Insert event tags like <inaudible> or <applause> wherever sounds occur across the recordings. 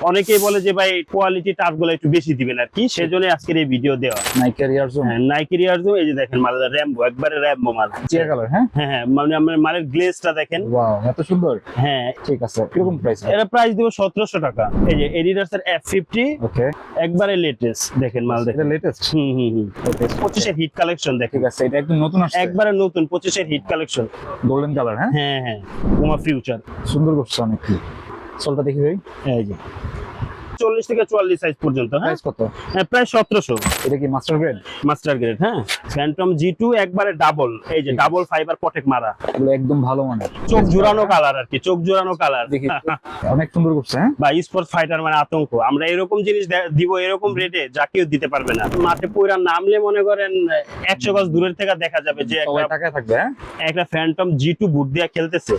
অনেকেই বলে যে ভাই কোয়ালিটি টাফগুলো একটু বেশি দিবেন আর কি সেজন্য আজকের এই ভিডিও দেওয়া। নাইকের ইয়ার জোন নাইকি রিয়ারজো এই যে দেখেন মাল র্যাম্বো একবারে র্যাম্বো মাল। চিয়া কালার হ্যাঁ? হ্যাঁ হ্যাঁ মানে আমার মালের গ্লেজটা দেখেন। ওয়াও এত সুন্দর? হ্যাঁ। ঠিক আছে কীরকম প্রাইস এর প্রাইস দিব সতেরোশো টাকা। এই যে এডিডাস এর এফ ফিফটি ওকে একবারে লেটেস্ট দেখেন মাল এটা দেখেন লেটেস্ট হুম হুম। হুম পঁচিশের হিট কালেকশন দেখেন। ঠিক আছে এটা একদম নতুন আসছে। একবারে নতুন পঁচিশের হিট কালেকশন গোল্ডেন কালার হ্যাঁ? হ্যাঁ হ্যাঁ। পুমা ফিউচার সুন্দর করছে অনেক সোলটা দেখি ভাই। এই যে। চল্লিশ থেকে চুয়াল্লিশ সাইজ পর্যন্ত হ্যাঁ? কত? হ্যাঁ, প্রায় সতেরোশো। এটা কি মাস্টার গ্রেড মাস্টার গ্রেড হ্যাঁ? ফ্যান্টম জি টু একবারে ডাবল এই যে ডাবল ফাইবার পটেক মারা। একদম ভালো মানের চোখ জোড়ানো কালার আর কি চোখ জোড়ানো কালার অনেক সুন্দর করছে হ্যাঁ? বা স্পোর্টস ফাইটার মানে আতঙ্ক। আমরা এরকম জিনিস দিব এরকম রেটে যা কেউ দিতে পারবে না। মাঠে পুরা নামলে মনে করেন একশো গজ দূরের থেকে দেখা যাবে যে একটা থাকবে একটা ফ্যান্টম জি টু বুট দিয়ে খেলতেছে।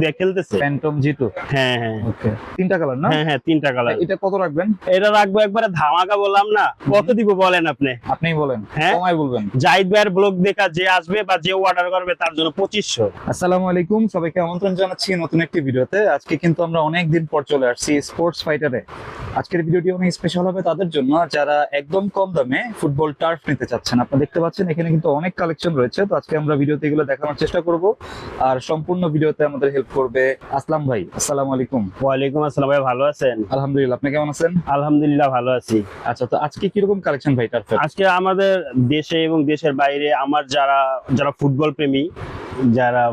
দিয়ে খেলতেছে। ফ্যান্টম জি টু হ্যাঁ হ্যাঁ। তিনটা কালার না? হ্যাঁ হ্যাঁ তিনটা কালার এটা কত রাখবেন? এটা রাখব একবারে ধামাকা বললাম না। কত দিব বলেন আপনি? আপনিই বলেন হ্যাঁ? কমাই বলবেন। জাহিদ ভাইয়ের ব্লগ দেখা যে আসবে বা যে অর্ডার করবে তার জন্য পঁচিশশো। আসসালামু আলাইকুম সবাইকে আমন্ত্রণ জানাচ্ছি নতুন একটি ভিডিওতে। আজকে কিন্তু আমরা অনেক দিন পর চলে আসছি স্পোর্টস ফাইটারে আজকের ভিডিওটি অনেক স্পেশাল হবে তাদের জন্য। যারা একদম কম দামে ফুটবল টার্ফ নিতে চাচ্ছেন আপনারা দেখতে পাচ্ছেন এখানে কিন্তু অনেক কালেকশন রয়েছে। তো আজকে আমরা ভিডিওতে এগুলো দেখানোর চেষ্টা করব। আর সম্পূর্ণ ভিডিওতে আমাদের হেল্প করবে আসলাম ভাই। আসসালামু আলাইকুম। ওয়ালাইকুম আসসালাম ভাই ভালো আছেন? আলহামদুলিল্লাহ আপনি কেমন আছেন? আলহামদুলিল্লাহ ভালো আছি। আচ্ছা তো আজকে কীরকম কালেকশন ভাই টার্ফের আজকে আমাদের দেশে এবং দেশের বাইরে আমার যারা যারা ফুটবল প্রেমী যারা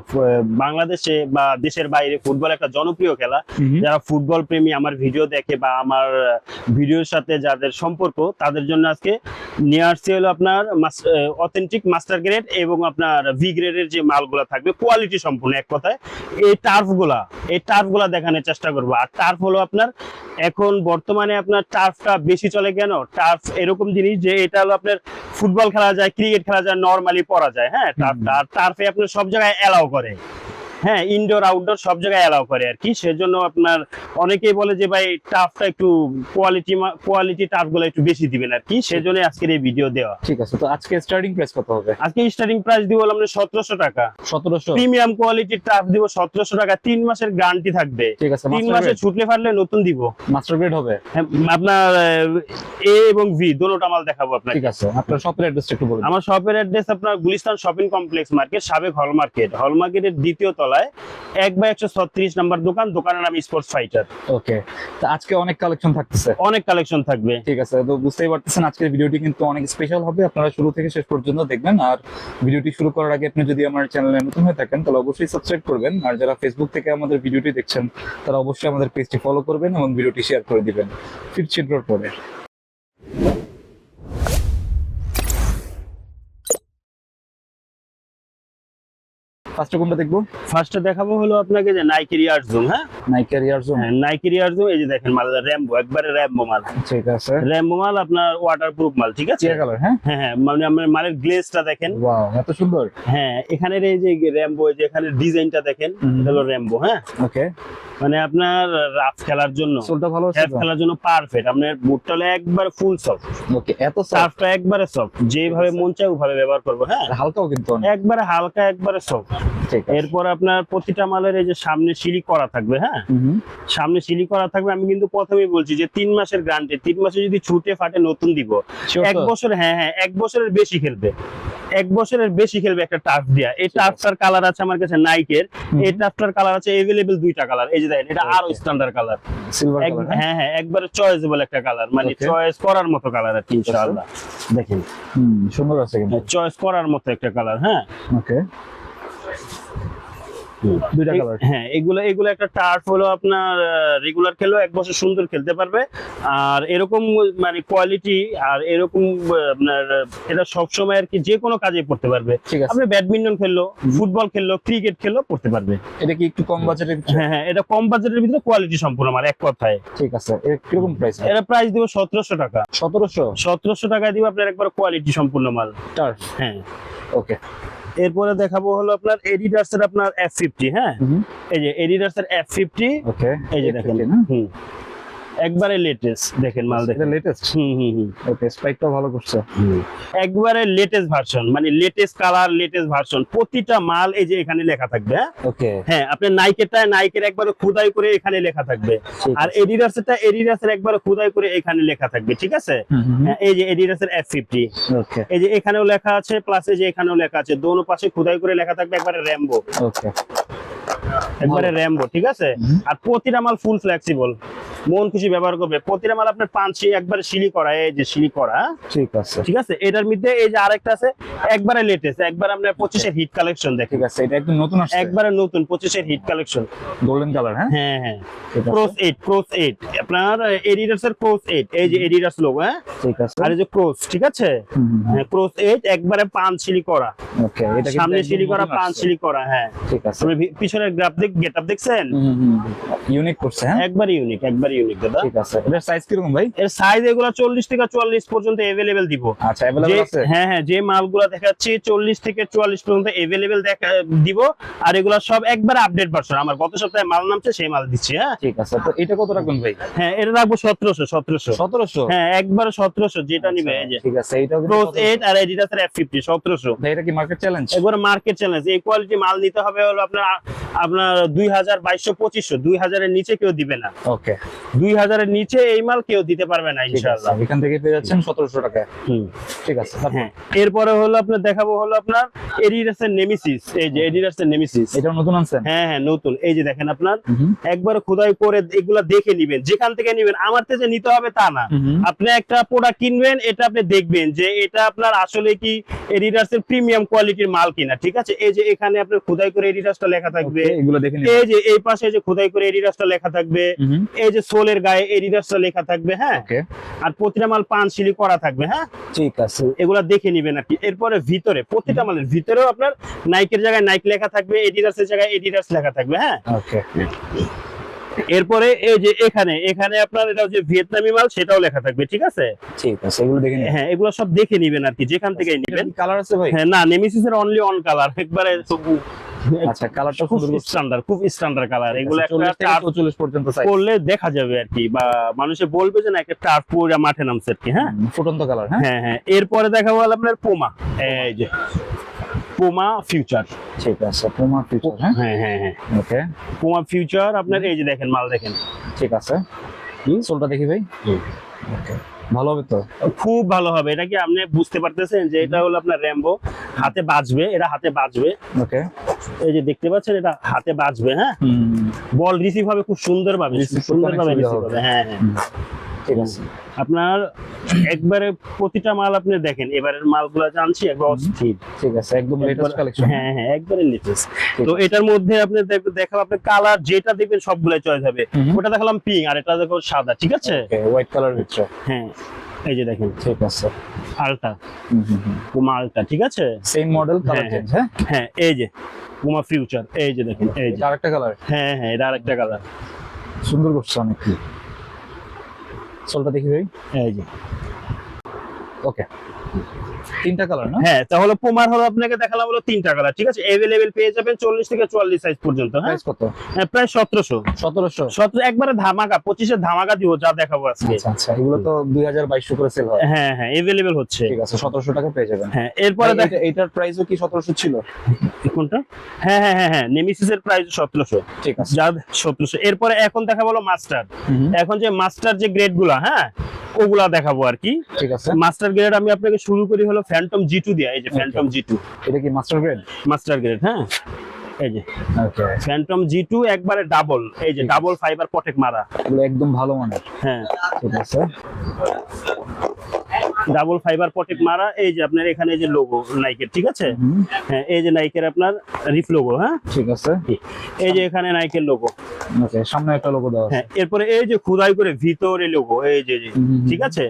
বাংলাদেশে বা দেশের বাইরে ফুটবল একটা জনপ্রিয় খেলা যারা ফুটবল প্রেমী আমার ভিডিও দেখে বা আমার ভিডিওর সাথে যাদের সম্পর্ক তাদের জন্য আজকে নিয়ে আসছে হলো আপনার অথেন্টিক মাস্টার গ্রেড এবং আপনার ভি গ্রেডের যে মালগুলা থাকবে কোয়ালিটি সম্পূর্ণ এক কথায়। এই টার্ফগুলা এই টার্ফগুলা দেখানোর চেষ্টা করব। আর টার্ফ হলো আপনার এখন বর্তমানে আপনার টার্ফটা বেশি চলে কেন? টার্ফ এরকম জিনিস যে এটা হলো আপনার ফুটবল খেলা যায় ক্রিকেট খেলা যায় নর্মালি পড়া যায় হ্যাঁ? টার্ফটা আর টার্ফে আপনার সব জায়গায় অ্যালাউ করে। হ্যাঁ ইনডোর আউটডোর সব জায়গায় অ্যালাউ করে আর কি। সেজন্য আপনার অনেকেই বলে যে ভাই টাফটা একটু কোয়ালিটি কোয়ালিটি টাফগুলো একটু বেশি দিবেন আর কি। সেজন্য আজকের এই ভিডিও দেওয়া। ঠিক আছে তো আজকে স্টার্টিং প্রাইস কত হবে? আজকে স্টার্টিং প্রাইস দিব আপনার সতেরোশো টাকা। সতেরোশো। প্রিমিয়াম কোয়ালিটির টাফ দিব সতেরোশো টাকা। তিন মাসের গ্যারান্টি থাকবে। ঠিক আছে তিন মাস্টার মাসে ছুটলে ফাটলে নতুন দিব। মাস্টার গ্রেড হবে? হ্যাঁ, আপনার এ এবং ভি দোনোটা মাল দেখাবো আপনাকে। ঠিক আছে আপনার শপের অ্যাড্রেসটা একটু বলুন। আমার শপের অ্যাড্রেস আপনার গুলিস্তান শপিং কমপ্লেক্স মার্কেট সাবেক হল মার্কেট হল মার্কেটের দ্বিতীয় তলায় এক বাই একশো ছত্রিশ নাম্বার দোকান দোকানের নাম স্পোর্টস ফাইটার ওকে তো আজকে অনেক কালেকশন থাকতেছে। অনেক কালেকশন থাকবে। ঠিক আছে তো বুঝতেই পারতেছেন আজকের ভিডিওটি কিন্তু অনেক স্পেশাল হবে। আপনারা শুরু থেকে শেষ পর্যন্ত দেখবেন। আর ভিডিওটি শুরু করার আগে আপনি যদি আমার চ্যানেলে নতুন হয়ে থাকেন তাহলে অবশ্যই সাবস্ক্রাইব করবেন। আর যারা ফেসবুক থেকে আমাদের ভিডিওটি দেখছেন তারা অবশ্যই আমাদের পেজটি ফলো করবেন এবং ভিডিওটি শেয়ার করে দিবেন। ফিরছি পরে। ফার্স্টে কোনটা দেখব? ফার্স্টে দেখাবো হলো আপনাকে যে নাইকি রিয়ার জুম হ্যাঁ? নাইকি রিয়ার জুম হ্যাঁ, নাইকি রিয়ার জুম এই যে দেখেন মাল র্যাম্বো একবারে র্যাম্বো মাল। ঠিক আছে। র্যাম্বো মাল আপনার ওয়াটার প্রুফ মাল ঠিক আছে? কালার হ্যাঁ? হ্যাঁ হ্যাঁ মানে আপনার মালের গ্লেজটা দেখেন। ওয়াও এত সুন্দর। হ্যাঁ এখানের এই যে র্যাম্বো এই যে এখানে ডিজাইনটা দেখেন। এটা হলো র্যাম্বো হ্যাঁ? ওকে মানে আপনার রাফ খেলার জন্য সোলটা ভালো আছে খেলার জন্য পারফেক্ট আপনার বুটটা একবার ফুল সফট ওকে এত। সার্ফটা একবারে সফট যেভাবে মন চায় ওভাবে ব্যবহার করব হ্যাঁ? হালকাও কিন্তু একবারে হালকা একবারে সফট এরপর আপনার প্রতিটা মালের এই যে সামনে সিলি করা থাকবে হ্যাঁ? সামনে সিলি করা থাকবে আমি কিন্তু প্রথমেই বলছি যে তিন মাসের গ্রান্টে তিন মাসে যদি ছুটে ফাটে নতুন দিব। এক বছর হ্যাঁ হ্যাঁ এক বছরের বেশি খেলবে। এক বছরের বেশি খেলবে একটা টাফ দিয়া। এই টাফটার কালার আছে আমার কাছে নাইকের। এই টাফটার কালার আছে এভেলেবেল দুইটা কালার এই যে দেখেন এটা আরও. স্ট্যান্ডার্ড কালার সিলভার কালার হ্যাঁ? হ্যাঁ একবারে চয়েসেবল একটা কালার মানে চয়েস করার মতো কালার আর কি ইনশাআল্লাহ। দেখেন হুম সুন্দর আছে কিন্তু। চয়েস করার মতো একটা কালার হ্যাঁ। ওকে দুইটা কালার হ্যাঁ এগুলো এগুলো একটা টার্ফ হলো আপনার রেগুলার খেলেও এক বছর সুন্দর খেলতে পারবে। আর এরকম মানে কোয়ালিটি আর এরকম আপনার এটা সবসময় আর কি যে কোনো কাজে পড়তে পারবে। ঠিক আছে। আপনি ব্যাডমিন্টন খেললো ফুটবল খেললো ক্রিকেট খেললো পড়তে পারবে। এটা কি একটু কম বাজেটের হ্যাঁ হ্যাঁ এটা কম বাজেটের ভিতরে কোয়ালিটি সম্পূর্ণ আমার এক কথায়। ঠিক আছে এর কীরকম প্রাইস এটা প্রাইস দিব সতেরোশো টাকা। সতেরোশো? সতেরোশো টাকায় দিব আপনার একবার কোয়ালিটি সম্পূর্ণ মাল। টার্ফ হ্যাঁ। ওকে এরপরে দেখাবো হলো আপনার এডিডাস এর আপনার এফ ফিফটি হ্যাঁ? এই যে এডিডাস এর এফ ফিফটি ওকে এই যে দেখেন। হুম। একবারে লেটেস্ট দেখেন মাল দেখেন। লেটেস্ট হুম হুম হুম। ওকে স্পাইকটাও ভালো করছে। একবারে লেটেস্ট ভার্সন মানে লেটেস্ট কালার লেটেস্ট ভার্সন প্রতিটা মাল এই যে এখানে লেখা থাকবে হ্যাঁ? ওকে। হ্যাঁ আপনার নাইকেরটা নাইকের একবারে খোদাই করে এখানে লেখা থাকবে। আর এডিডাসেরটা এডিডাসের একবারে খোদাই করে এখানে লেখা থাকবে ঠিক আছে? হ্যাঁ, এই যে এডিডাসের এফ ফিফটি ওকে। এই যে এখানেও লেখা আছে প্লাস এই যে এখানেও লেখা আছে দোনো পাশে খোদাই করে লেখা থাকবে একবারে র্যাম্বো ওকে। একবারে র্যাম্বো ঠিক আছে? আর প্রতিটা মাল ফুল ফ্লেক্সিবল মন খুশি ব্যবহার করবে। প্রতিটা মাল আপনার পাঁচি একবারে সিলি করা এই যে সিলি করা হ্যাঁ? ঠিক আছে। ঠিক আছে? এটার মধ্যে এই যে আরেকটা আছে একবারে লেটেস্ট একবার আপনার পঁচিশের হিট কালেকশন ঠিক আছে এটা একদম নতুন আসছে। একবারে নতুন পঁচিশের হিট কালেকশন গোল্ডেন কালার হ্যাঁ? হ্যাঁ হ্যাঁ। ক্রোস এইট ক্রোস এইট আপনার এডিডাস এর ক্রোস এইট এই যে এডিডাস লোগো হ্যাঁ? ঠিক আছে। আর এই যে ক্রোস ঠিক আছে? হ্যাঁ ক্রোস এইট একবারে পাঁচ সিলি করা। ওকে এটা সামনে সিলি করা পাঁচ। সিলি করা হ্যাঁ। ঠিক আছে। পিছনের গ্রাফ দেখ গেটআপ দেখছেন? ইউনিক করছে হ্যাঁ? একবার ইউনিক একবার ইউনিক দাদা। ঠিক আছে। এটার সাইজ কীরকম ভাই? এর সাইজ এগুলো চল্লিশ থেকে চুয়াল্লিশ পর্যন্ত এভেলেবেল দিব। আচ্ছা যে- আছে? হ্যাঁ হ্যাঁ যে মালগুলো দেখাচ্ছি চল্লিশ থেকে চুয়াল্লিশ পর্যন্ত এভেলেবেল দেখা দিব। আর এগুলো সব একবার আপডেট ভার্সন আমার গত সপ্তাহে মাল নামছে সেই মাল দিচ্ছি হ্যাঁ? ঠিক আছে তো এটা কত রাখবেন ভাই? হ্যাঁ এটা রাখব সতেরোশো সতেরোশো। সতেরোশো? হ্যাঁ একবার সতেরোশো যেটা নিবে এই যে। ঠিক আছে কিন্তু ক্রোস 1700 এইট আর এডিডাসের এফ ফিফটি সতেরোশো। ভাই এটা কি মার্কেট চ্যালেঞ্জ একবার মার্কেট চ্যালেঞ্জ এই কোয়ালিটি মাল নিতে হবে হলো আপনার আপনার দুই হাজার বাইশশো পঁচিশশো দুই হাজারের নিচে কেউ দিবে না। ওকে। দুই হাজারের নিচে এই মাল কেউ দিতে পারবে না ইনশাল্লাহ এখান থেকে পেয়ে যাচ্ছেন সতেরোশো টাকা। হুম। ঠিক আছে হ্যাঁ এরপরে হলো আপনার দেখাবো হলো আপনার এডিডাসের নেমিসিস এই যে এডিডাসের নেমিসিস এটাও নতুন আনছেন? হ্যাঁ হ্যাঁ নতুন। এই যে দেখেন আপনার একবার খোদাই করে এগুলা দেখে নিবেন যেখান থেকে নিবেন আমার থেকে নিতে হবে তা না। আপনি একটা প্রোডাক্ট কিনবেন এটা আপনি দেখবেন যে এটা আপনার আসলে কি এডিডাস এর প্রিমিয়াম কোয়ালিটির মাল কিনা ঠিক আছে? এই যে এখানে আপনার খোদাই করে এডিডাসটা লেখা থাকবে। এগুলো দেখে এই যে এই পাশে যে খোদাই করে এডিডাসটা লেখা থাকবে এই যে সোলের গায়ে এডিডাসটা লেখা থাকবে হ্যাঁ? আর প্রতিটা মাল পান সিলি করা থাকবে হ্যাঁ? ঠিক আছে। এগুলা দেখে নিবেন আর কি। এরপরে ভিতরে প্রতিটা মালের ভিতরেও আপনার নাইকের জায়গায় নাইক লেখা থাকবে এডিডাসের জায়গায় এডিডাস লেখা থাকবে হ্যাঁ? ওকে এরপরে এই যে এখানে এখানে আপনার এটা যে ভিয়েতনামি মাল সেটাও লেখা থাকবে ঠিক আছে? ঠিক আছে এগুলো দেখে হ্যাঁ এগুলো সব দেখে নিবেন আর কি যেখান থেকে নিবেন। কালার আছে ভাই? হ্যাঁ না নেমিসিস এর অনলি অন কালার একবারে আচ্ছা কালারটা খুব স্ট্যান্ডার্ড খুব স্ট্যান্ডার্ড কালার এগুলো একটা থেকে টার্ফ চল্লিশ পর্যন্ত সাইজ করলে দেখা যাবে আর কি বা মানুষে বলবে যে না একটা টার্ফ পুরো মাঠে নামছে আর কি হ্যাঁ? ফুটন্ত কালার হ্যাঁ? হ্যাঁ হ্যাঁ। এরপরে দেখাবো হলো আপনার পোমা এই যে পোমা ফিউচার ঠিক আছে পুমা হ্যাঁ? হ্যাঁ হ্যাঁ হ্যাঁ। ওকে। পোমা ফিউচার আপনার এই যে দেখেন মাল দেখেন। ঠিক আছে। সোলটা দেখি ভাই। ওকে। ভালো হবে তো? খুব ভালো হবে। এটা কি আপনি বুঝতে পারতেছেন যে এটা হলো আপনার র্যাম্বো হাতে বাজবে এটা হাতে বাজবে। ওকে। এই যে দেখতে পাচ্ছেন এটা হাতে বাজবে হ্যাঁ? বল রিসিভ হবে খুব সুন্দর ভাবে সুন্দর ভাবে রিসিভ হবে হ্যাঁ হ্যাঁ। ঠিক আছে। আপনার একবারে প্রতিটা মাল আপনি দেখেন এবারের মালগুলো জানছি একবার অস্থির। ঠিক আছে একদম লেটেস্ট কালেকশন হ্যাঁ হ্যাঁ একবারে লেটেস্ট তো এটার মধ্যে আপনি দেখ- দেখাবো আপনি কালার যেটা দেখবেন সবগুলো চয়েস হবে। ওটা দেখালাম পিঙ্ক আর এটা দেখো সাদা ঠিক আছে? ওকে হোয়াইট কালার ভিতরে। হ্যাঁ এই যে দেখেন। ঠিক আছে। আলটা পুমা আলটা ঠিক আছে? সেম মডেল কালার হ্যাঁ, চেঞ্জ হ্যাঁ। হ্যাঁ? এই যে পুমা ফিউচার এই যে দেখেন এই যে। আরেকটা কালার হ্যাঁ হ্যাঁ এটা আরেকটা কালার সুন্দর করছে অনেক সোলটা দেখি ভাই। এই যে। ওকে তিনটা কালার না? হ্যাঁ তাহলে পুমার হলো আপনাকে দেখালাম হলো তিনটা কালার ঠিক আছে? অ্যাভেলেবেল পেয়ে যাবেন চল্লিশ থেকে চুয়াল্লিশ সাইজ পর্যন্ত হ্যাঁ? প্রাইস কত? হ্যাঁ, প্রায় সতেরোশো। সতেরোশো? সতেরো একবারে ধামাকা পঁচিশের ধামাকা দিব যা দেখাবো আজকে। আচ্ছা আচ্ছা এগুলো তো করে সেল হয়। হ্যাঁ হ্যাঁ অ্যাভেলেবেল হচ্ছে। ঠিক আছে সতেরোশো টাকা পেয়ে যাবেন। হ্যাঁ এরপরে এটার প্রাইসও কি সতেরোশো ছিল? কোনটা? হ্যাঁ হ্যাঁ হ্যাঁ হ্যাঁ নেমিসিস এর প্রাইস সতেরোশো। ঠিক আছে। যা সতেরোশো। এরপরে এখন দেখা বলো মাস্টার এখন যে মাস্টার যে গ্রেডগুলা হ্যাঁ? ওগুলা দেখাবো আর কি। ঠিক আছে। মাস্টার গ্রেড আমি আপনাকে শুরু করি হলো ফ্যান্টম জি টু দিয়ে। এই যে ফ্যান্টম জি টু এটা কি মাস্টার গ্রেড মাস্টার গ্রেড হ্যাঁ? এই যে। ওকে ফ্যান্টম জি টু একবারে ডাবল এই যে ডাবল ফাইবার পটেক মারা। একদম ভালো মানের। হ্যাঁ। ঠিক আছে। ডাবল ফাইবার পটেক মারা এই যে আপনার এখানে যে লোগো নাইকের ঠিক আছে? হ্যাঁ এই যে নাইকের আপনার রিফ লোগো হ্যাঁ? ঠিক আছে। এই যে এখানে নাইকের লোগো ওকে সামনে একটা লোগো দেওয়া হ্যাঁ এরপরে এই যে খুদাই করে ভিতরে লোগো এই যে ঠিক আছে?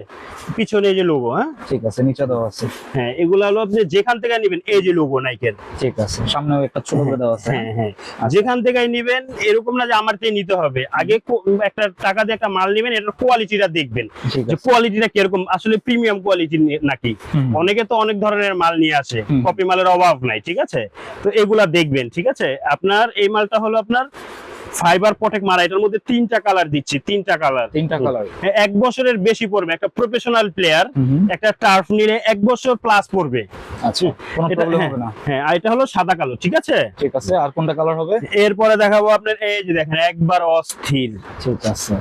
পিছনে এই যে লোগো হ্যাঁ? ঠিক আছে নিচে দেওয়া আছে। হ্যাঁ এগুলো হলো আপনি যেখান থেকে নেবেন এই যে লোগো নাইকের ঠিক আছে সামনে একটা ছোট করে দেওয়া আছে। হ্যাঁ হ্যাঁ যেখান থেকে নিবেন এরকম না যে আমার থেকে নিতে হবে। আগে একটা টাকা দিয়ে একটা মাল নেবেন এটার কোয়ালিটিটা দেখবেন। যে কোয়ালিটিটা কীরকম আসলে প্রিমিয়াম কোয়ালিটি নাকি? অনেকে তো অনেক ধরনের মাল নিয়ে আসে। কপি মালের অভাব নাই ঠিক আছে? তো এগুলা দেখবেন ঠিক আছে? আপনার এই মালটা হলো আপনার ফাইবার পটেক মারা এটার মধ্যে তিনটা কালার দিচ্ছি তিনটা কালার তিনটা কালার এক বছরের বেশি পড়বে একটা প্রফেশনাল প্লেয়ার একটা টার্ফ নিলে এক বছর প্লাস পড়বে। আচ্ছা কোনো প্রবলেম হ্যাঁ, হবে না। হ্যাঁ আর এটা হলো সাদা কালো ঠিক আছে? ঠিক আছে আর কোনটা কালার হবে? এরপরে দেখাবো আপনার এই যে দেখেন একবার অস্থির। ঠিক আছে।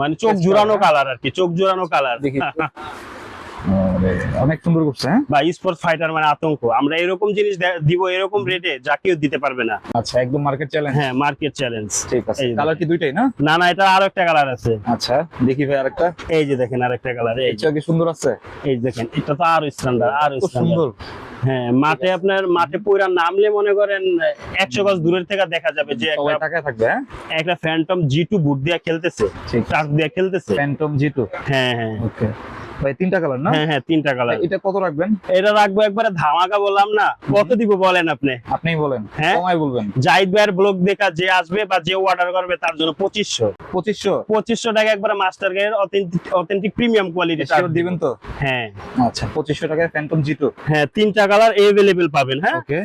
মানে চোখ জুড়ানো কালার আর কি চোখ জুড়ানো কালার <laughs> অনেক সুন্দর করছে বা স্পোর্টস ফাইটার মানে আতঙ্ক। আমরা এরকম জিনিস দিব এরকম রেটে যা কেউ দিতে পারবে না। আচ্ছা একদম মার্কেট চ্যালেঞ্জ হ্যাঁ মার্কেট চ্যালেঞ্জ ঠিক আছে। কালার কি দুইটাই না? না না এটা আরও একটা কালার আছে। আচ্ছা দেখি ভাই আরেকটা। এই যে দেখেন আরেকটা কালার এই কি সুন্দর আছে? এই দেখেন এটা তো আরও স্ট্যান্ডার্ড আরও সুন্দর। হ্যাঁ মাঠে আপনার মাঠে পুরা নামলে মনে করেন একশো গজ দূরের থেকে দেখা যাবে যে একটা থাকবে হ্যাঁ? একটা ফ্যান্টম জি টু বুট দিয়ে খেলতেছে দিয়ে খেলতেছে। ফ্যান্টম জি2 হ্যাঁ হ্যাঁ। ওকে ভাই তিনটা কালার না? হ্যাঁ হ্যাঁ তিনটা কালার এটা কত রাখবেন? এটা রাখব একবারে ধামাকা বললাম না। কত দিব বলেন আপনি? আপনিই বলেন হ্যাঁ? কমাই বলবেন। জাহিদ ভাইয়ের ব্লগ দেখা যে আসবে বা যে অর্ডার করবে তার জন্য পঁচিশশো। পঁচিশশো? পঁচিশশো টাকা একবারে মাস্টার গের অথেন্টিক প্রিমিয়াম কোয়ালিটি দিবেন তো? হ্যাঁ। আচ্ছা পঁচিশশো টাকায় ফ্যান্টম জিটো হ্যাঁ তিনটা কালার এভেলেবেল পাবেন হ্যাঁ? ওকে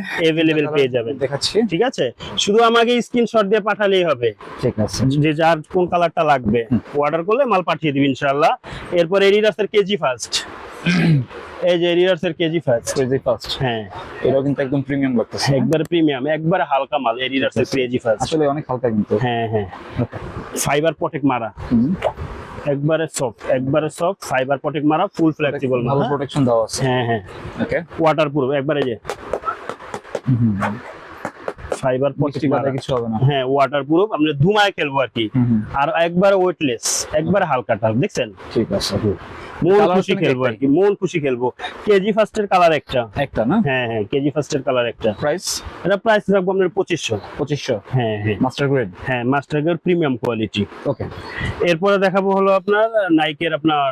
পেয়ে যাবেন। দেখাচ্ছি। ঠিক আছে? শুধু আমাকে স্ক্রিনশট দিয়ে পাঠালেই হবে। ঠিক আছে। যে যার কোন কালারটা লাগবে। অর্ডার করলে মাল পাঠিয়ে দিবি ইনশাআল্লাহ। এরপর এরিডাসের কেজি ফার্স্ট এই যে এরিডাসের কেজি ফার্স্ট ক্রেজি ফার্স্ট হ্যাঁ। এটাও কিন্তু একদম প্রিমিয়াম লাগতেছে একবার প্রিমিয়াম একবার হালকা মাল এরিডাসের কেজি ফার্স্ট আসলে অনেক হালকা কিন্তু। হ্যাঁ হ্যাঁ। ফাইবার পটেক মারা একবারে সফট একবারে সফট ফাইবার পটেক মারা ফুল ফ্লেক্সিবল ভালো প্রোটেকশন দেওয়া আছে। হ্যাঁ হ্যাঁ। ওকে ওয়াটার প্রুফ একবারে যে। ফাইবার পটেক মারা কিছু হবে না। হ্যাঁ ওয়াটার প্রুফ আমরা ধুমায় খেলব আর কি। আর একবার ওয়েটলেস একবার হালকা টাফ দেখছেন? ঠিক আছে। মন খুশি খেলব আর কি মন খুশি খেলব। কেজি ফার্স্টের কালার একটা। একটা না? হ্যাঁ হ্যাঁ কেজি ফার্স্টের কালার একটা। প্রাইস এটা প্রাইস রাখব আপনার পঁচিশশো। পঁচিশশো? হ্যাঁ হ্যাঁ। মাস্টার গ্রেড হ্যাঁ মাস্টার গের প্রিমিয়াম কোয়ালিটি ওকে এরপরে দেখাবো হলো আপনার নাইকের আপনার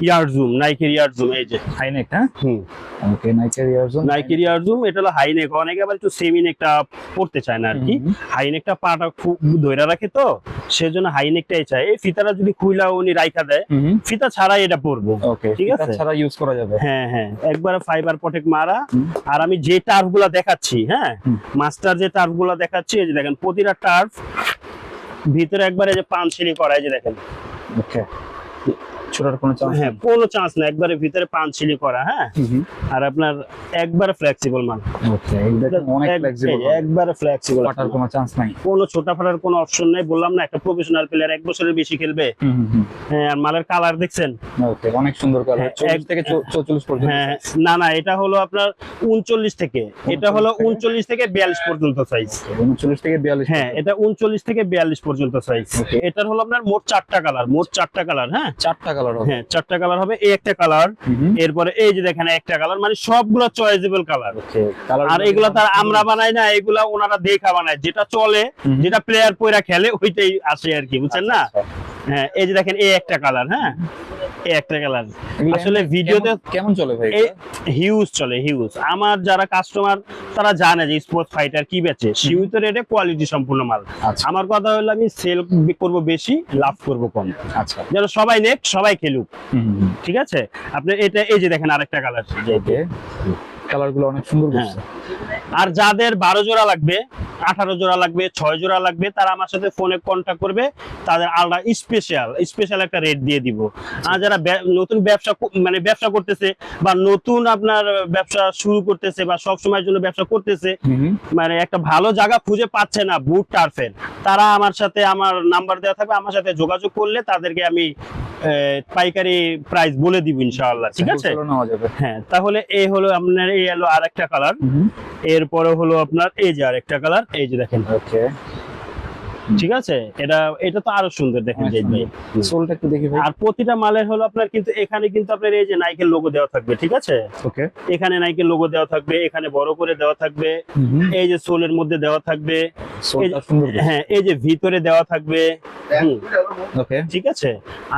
ইয়ার জুম নাইকের ইয়ার জুম এই যে। হাইনেক হ্যাঁ? হুম। ওকে নাইকের ইয়ারজোন নাইকের ইয়ার জুম এটা হলো হাই নেক অনেকে আবার একটু সেমি নেকটা পড়তে চায় না আর কি। হাই নেকটা পাটা খুব ধরে রাখে তো। সেজন্য হাইনেকটাই চাই। এই ফিতাটা যদি খুইলা উনি রাইখা দেয় ফিতা ছাড়াই এটা পরবো। ঠিক আছে। ছাড়া ইউজ করা যাবে। হ্যাঁ হ্যাঁ। একবার ফাইবার পটেক মারা। আর আমি যে টার্ফগুলা দেখাচ্ছি হ্যাঁ? মাস্টার যে টার্ফগুলা দেখাচ্ছি এই যে দেখেন প্রতিটা টার্ফ ভিতরে এই যে পান সিঁড়ি করা এই যে দেখেন। ওকে। ছোটার কোনো চান্স হ্যাঁ কোনো চান্স না একবারে ভিতরে পান সিলি করা হ্যাঁ? আর আপনার একবারে ফ্লেক্সিবল মাল ওকে অনেক ফ্লেক্সিবল একবারে ফ্লেক্সিবল পাটার কোনো চান্স নাই। কোনো ছোটা ফাটার কোনো অপশন নাই। বললাম না একটা প্রফেশনাল প্লেয়ার এক বছরের বেশি খেলবে। হ্যাঁ আর মালের কালার দেখছেন? ওকে অনেক সুন্দর কালার হ্যাঁ, 40 থেকে 44 পর্যন্ত হ্যাঁ না না এটা হলো আপনার উনচল্লিশ থেকে। এটা হলো 39 থেকে? উনচল্লিশ থেকে বিয়াল্লিশ পর্যন্ত সাইজ 39 থেকে 42 হ্যাঁ এটা উনচল্লিশ থেকে বিয়াল্লিশ পর্যন্ত সাইজ এটার হলো আপনার মোট চারটা কালার মোট চারটা কালার হ্যাঁ? চারটা কালার হবে। হ্যাঁ চারটা কালার হবে এই একটা কালার এরপরে এই যে দেখেন একটা কালার মানে সবগুলো চয়েজেবল কালার কালার আর এগুলো তার আমরা বানাই না এগুলা ওনারা দেখা বানায়। যেটা চলে যেটা প্লেয়ার পয়রা খেলে ওইটাই আসে আর কি বুঝছেন না? হ্যাঁ এই যে দেখেন এই একটা কালার হ্যাঁ? এই একটা কালার আসলে ভিডিওতে কেমন চলে ভাই হিউজ চলে হিউজ আমার যারা কাস্টমার তারা জানে যে স্পোর্টস ফাইটার কি বেচে। সীমিত রেটে কোয়ালিটি সম্পূর্ণ মাল। আচ্ছা। আমার কথা হলো আমি সেল করব বেশি লাভ করব কম। আচ্ছা। যেন সবাই নেক সবাই খেলুক। ঠিক আছে? আপনি এটা এই যে দেখেন আরেকটা কালার ওকে কালারগুলো অনেক সুন্দর হ্যাঁ। করছে। আর যাদের বারো জোড়া লাগবে আঠারো জোড়া লাগবে ছয় জোড়া লাগবে তারা আমার সাথে ফোনে কন্ট্যাক্ট করবে তাদের আলাদা স্পেশাল স্পেশাল একটা রেট দিয়ে দিব। আর যারা নতুন ব্যবসা মানে ব্যবসা করতেছে বা নতুন আপনার ব্যবসা শুরু করতেছে বা সব সময়ের জন্য ব্যবসা করতেছে মানে একটা ভালো জায়গা খুঁজে পাচ্ছে না বুট টার্ফের তারা আমার সাথে আমার নাম্বার দেওয়া থাকবে আমার সাথে যোগাযোগ করলে তাদেরকে আমি পাইকারি প্রাইস বলে দিব ইনশাআল্লাহ ঠিক আছে? হ্যাঁ তাহলে এই হলো আপনার এই হলো আরেকটা কালার এরপরে হলো আপনার এই যে আর একটা কালার এই যে দেখেন। ওকে ঠিক আছে? এটা এটা তো আরও সুন্দর দেখেন যে ভাই সোলটা একটু দেখি ভাই। আর প্রতিটা মালের হলো আপনার কিন্তু এখানে কিন্তু আপনার এই যে নাইকের লোগো দেওয়া থাকবে ঠিক আছে? ওকে। এখানে নাইকের লোগো দেওয়া থাকবে এখানে বড় করে দেওয়া থাকবে এই যে সোলের মধ্যে দেওয়া থাকবে হ্যাঁ এই যে ভিতরে দেওয়া থাকবে ঠিক আছে?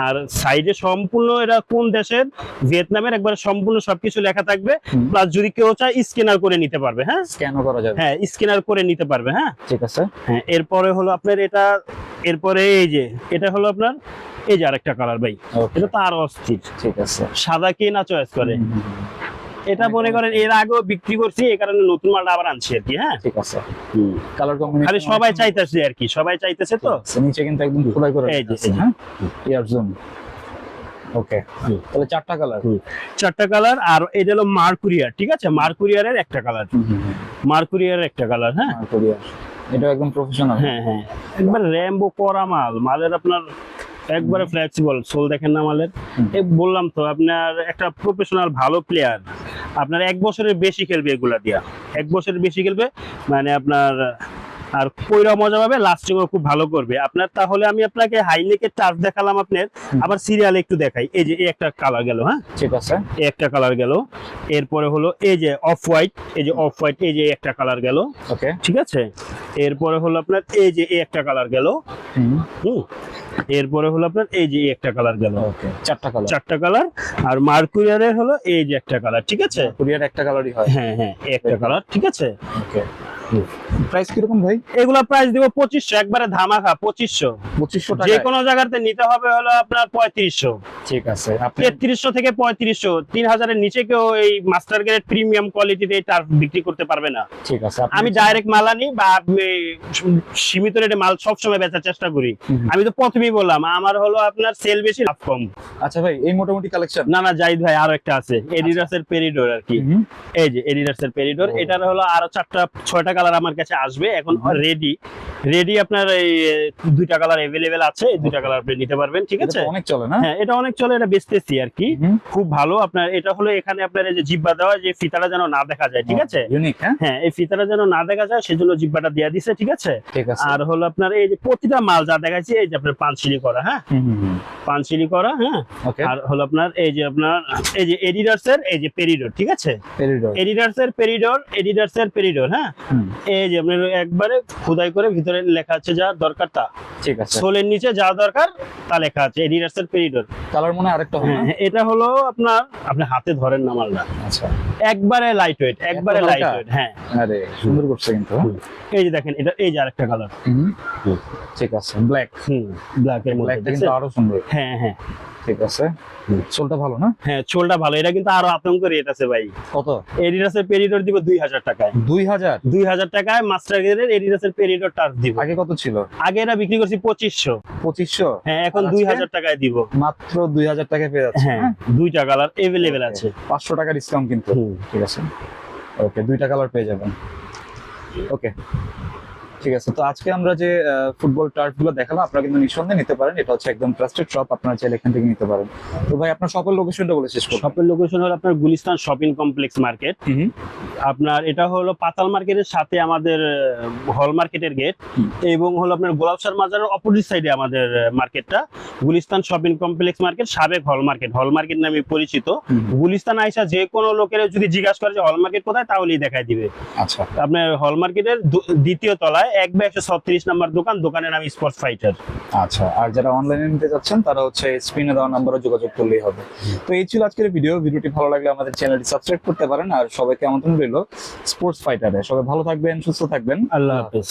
আর সাইডে সম্পূর্ণ এটা কোন দেশের? ভিয়েতনামের একবার সম্পূর্ণ সবকিছু লেখা থাকবে প্লাস যদি কেউ চায় স্ক্যানার করে নিতে পারবে হ্যাঁ? স্ক্যানও করা যাবে। হ্যাঁ স্ক্যানার করে নিতে পারবে হ্যাঁ? ঠিক আছে। হ্যাঁ এরপরে হলো আপনার এটা এরপরে এই যে এটা হলো আপনার এই যে আরেকটা কালার ভাই। এটা তো আরও অস্থির। ঠিক আছে। সাদা কে না চয়েস করে। এটা মনে করেন এর আগেও বিক্রি করছি এই কারণে নতুন মালটা আবার আনছি আর কি হ্যাঁ? ঠিক আছে। কালার কম্বিনেশন খালি সবাই চাইতেছে আর কি সবাই চাইতেছে তো। নিচে কিন্তু একদম খোদাই করে এই যে। হ্যাঁ? ইয়ার জোন ওকে তাহলে চারটা কালার চারটা কালার আর এটা হলো মার্কুরিয়ার ঠিক আছে? মার্কুরিয়ারের একটা কালার মার্কুরিয়ারের একটা কালার হ্যাঁ? এটা একদম প্রফেশনাল হ্যাঁ হ্যাঁ। একবার র্যাম্বো করা মাল মালের আপনার একবারে ফ্লেক্সিবল সোল দেখেন না মালের। এই বললাম তো আপনার একটা প্রফেশনাল ভালো প্লেয়ার আপনার এক বছরের বেশি খেলবে এগুলা দিয়া। এক বছরের বেশি খেলবে মানে আপনার আর কইরা মজা পাবে লাস্টিংও খুব ভালো করবে। আপনার তাহলে আমি আপনাকে হাইলেকের টার্ফ দেখালাম আপনার। আবার সিরিয়ালে একটু দেখাই। এই যে একটা কালার গেল হ্যাঁ? ঠিক আছে। এই একটা কালার গেল। এরপরে হলো এই যে অফ হোয়াইট এই যে অফ হোয়াইট এই যে একটা কালার গেল। ওকে। ঠিক আছে? এরপরে হলো আপনার এই যে এই একটা কালার গেল। হুম। এরপরে হলো আপনার এই যে এই একটা কালার গেল। ওকে চারটা কালার চারটা কালার আর মার্কুরিয়ারের হলো এই যে একটা কালার ঠিক আছে? কুরিয়ার একটা কালারই হয়। হ্যাঁ হ্যাঁ এই একটা কালার ঠিক আছে? ওকে। প্রাইস কীরকম ভাই? এগুলা প্রাইস দিব পঁচিশশো একবারে ধামাখা পঁচিশশো। পঁচিশশো যে কোনো জায়গাতে নিতে হবে হলো আপনার পঁয়ত্রিশশো। ঠিক আছে তেত্রিশশো থেকে পঁয়ত্রিশশো তিন হাজারের নিচে কেউ এই মাস্টার গ্রেড প্রিমিয়াম এই টার্ফ বিক্রি করতে পারবে না। ঠিক আছে আমি ডাইরেক্ট মাল আনি বা সীমিত রেটে মাল সবসময় বেচার চেষ্টা করি। আমি তো প্রথমেই বললাম আমার হলো আপনার সেল বেশি লাভ কম। আচ্ছা ভাই এই মোটামুটি কালেকশন না না জাহিদ ভাই আরও একটা আছে এডিডাস এর পেরিডোর আর কি। এই যে এডিডাস এর পেরিডোর এটার হলো আরও চারটা ছয়টা কালার আমার কাছে আসবে এখন রেডি রেডি আপনার এই দুইটা কালার এভেলেবেল আছে এই দুইটা কালার আপনি নিতে পারবেন ঠিক আছে? অনেক চলে না? হ্যাঁ এটা অনেক চলে এটা বেচতেছি আর কি। খুব ভালো আপনার এটা হলো এখানে আপনার এই যে জিব্বা দেওয়া যে ফিতাটা যেন না দেখা যায় ঠিক আছে? ইউনিক হ্যাঁ? হ্যাঁ এই ফিতাটা যেন না দেখা যায় সেজন্য জিব্বাটা দিয়ে দিছে ঠিক আছে? আর হলো আপনার এই যে প্রতিটা মাল যা দেখাচ্ছি এই যে আপনার পাঁচশিলি করা হ্যাঁ? পাঁচশিলি করা হ্যাঁ? আর হলো আপনার এই যে আপনার এই যে এডিডাস এর এই যে পেরিডোর ঠিক আছে? পেরিডোর এডিডাস এর পেরিডোর এডিডাস এর পেরিডোর হ্যাঁ এই যে আপনার একবারে খোদাই করে ভিতরে লেখা আছে যা দরকার তা। ঠিক আছে। সোলের নিচে যা দরকার তা লেখা আছে। এডিডাস এর পেরিডোর কালার মনে আরেকটা হবে হ্যাঁ? হ্যাঁ, এটা হলো আপনার আপনি হাতে ধরেন না মালটা। আচ্ছা। একবারে লাইট ওয়েট একবারে লাইট ওয়েট হ্যাঁ। আরে সুন্দর করছে কিন্তু হ্যাঁ? এই যে দেখেন এটা এই যে আরেকটা কালার। ঠিক আছে ব্ল্যাক হুম ব্ল্যাক এর মধ্যে আরও সুন্দর। হ্যাঁ হ্যাঁ। ঠিক আছে। সোলটা ভালো না? হ্যাঁ চোলটা ভালো। এটা কিন্তু আরও আতঙ্ক রেট আছে ভাই। কত? এডিডাসের পেরিডোর দিব দুই হাজার টাকায়। দুই হাজার? দুই হাজার টাকায় মাস্টার গ্রেডের এডিডাসের পেরিডোর টার্ফ দিব। আগে কত ছিল? আগে এটা বিক্রি করছি পঁচিশশো। পঁচিশশো? হ্যাঁ এখন আর দুই আজকে? হাজার টাকায় দিব। মাত্র দুই হাজার টাকায় পেয়ে যাচ্ছে। হ্যাঁ দুইটা কালার এভেলেবেল আছে। পাঁচশো টাকা ডিসকাউন্ট কিন্তু। ঠিক আছে। ওকে দুইটা কালার পেয়ে যাবেন। ওকে ঠিক আছে তো আজকে আমরা যে ফুটবল টার্ফগুলো দেখালাম আপনারা কিন্তু নিঃসন্দেহে নিতে পারেন। এটা হচ্ছে একদম ট্রাস্টেড শপ আপনারা চাইলে এখান থেকে নিতে পারেন। তো ভাই আপনার সকল লোকেশনটা বলে শেষ করুন। শপের লোকেশন হলো আপনার গুলিস্তান শপিং কমপ্লেক্স মার্কেট আপনার এটা হলো পাতাল মার্কেটের সাথে আমাদের হল মার্কেটের গেট এবং হলো আপনার গোলাপসার মাজারের অপোজিট সাইডে আমাদের মার্কেটটা গুলিস্তান শপিং কমপ্লেক্স মার্কেট সাবেক হল মার্কেট হল মার্কেট নামে পরিচিত। গুলিস্তান আইসা যে কোনো লোকের যদি জিজ্ঞাসা করে যে হল মার্কেট কোথায় তাহলেই দেখাই দিবে। আচ্ছা। আপনার হল মার্কেটের দ্বিতীয় তলায় এক বা একশো ছত্রিশ নাম্বার দোকান দোকানের নাম স্পোর্টস ফাইটার আচ্ছা আর যারা অনলাইনে নিতে যাচ্ছেন তারা হচ্ছে স্ক্রিনে দেওয়া নাম্বারে যোগাযোগ করলেই হবে। তো এই ছিল আজকের ভিডিও ভিডিওটি ভালো লাগলে আমাদের চ্যানেলটি সাবস্ক্রাইব করতে পারেন। আর সবাইকে আমন্ত্রণ রইল স্পোর্টস ফাইটারে সবাই ভালো থাকবেন সুস্থ থাকবেন। আল্লাহ হাফেজ।